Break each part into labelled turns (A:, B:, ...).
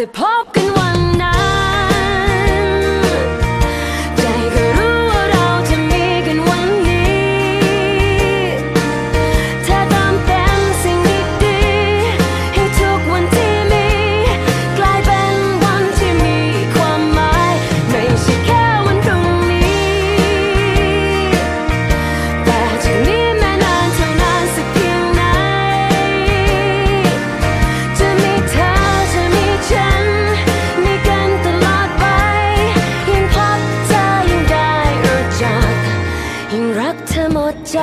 A: the power. ใจ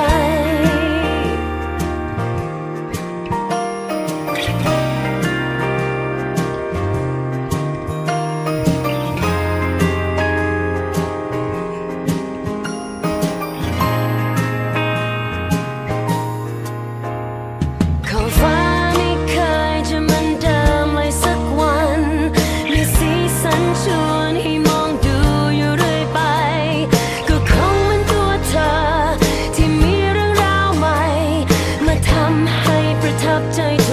A: ขอฟ้าไม่เคยจะมืนดิเลยสักวัน มีสีสันชวนให้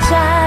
A: 家